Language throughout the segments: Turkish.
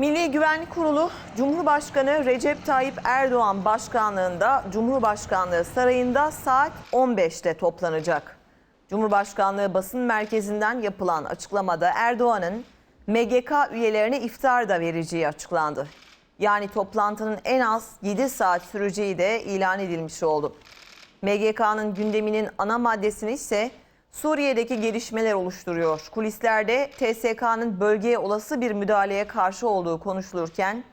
Milli Güvenlik Kurulu Cumhurbaşkanı Recep Tayyip Erdoğan başkanlığında Cumhurbaşkanlığı Sarayı'nda saat 15'te toplanacak. Cumhurbaşkanlığı basın merkezinden yapılan açıklamada Erdoğan'ın MGK üyelerine iftar da vereceği açıklandı. Yani toplantının en az 7 saat süreceği de ilan edilmiş oldu. MGK'nın gündeminin ana maddesini ise Suriye'deki gelişmeler oluşturuyor. Kulislerde TSK'nın bölgeye olası bir müdahaleye karşı olduğu konuşulurken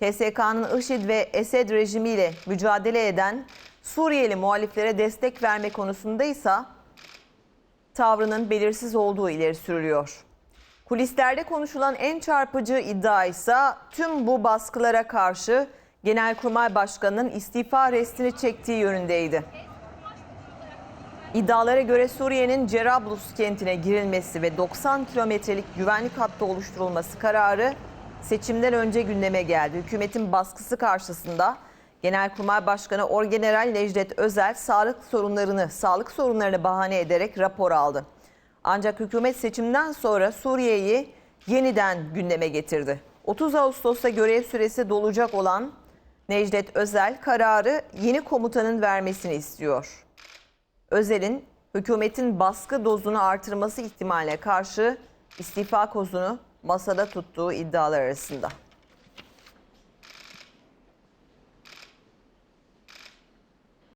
TSK'nın IŞİD ve Esed rejimiyle mücadele eden Suriyeli muhaliflere destek verme konusunda ise tavrının belirsiz olduğu ileri sürülüyor. Kulislerde konuşulan en çarpıcı iddia ise tüm bu baskılara karşı Genelkurmay Başkanı'nın istifa restini çektiği yönündeydi. İddialara göre Suriye'nin Cerablus kentine girilmesi ve 90 kilometrelik güvenlik hattı oluşturulması kararı seçimden önce gündeme geldi. Hükümetin baskısı karşısında Genelkurmay Başkanı Orgeneral Necdet Özel sağlık sorunlarını, sağlık sorunlarını bahane ederek rapor aldı. Ancak hükümet seçimden sonra Suriye'yi yeniden gündeme getirdi. 30 Ağustos'ta görev süresi dolacak olan Necdet Özel kararı yeni komutanın vermesini istiyor. Özel'in hükümetin baskı dozunu artırması ihtimaline karşı istifa kozunu masada tuttuğu iddialar arasında.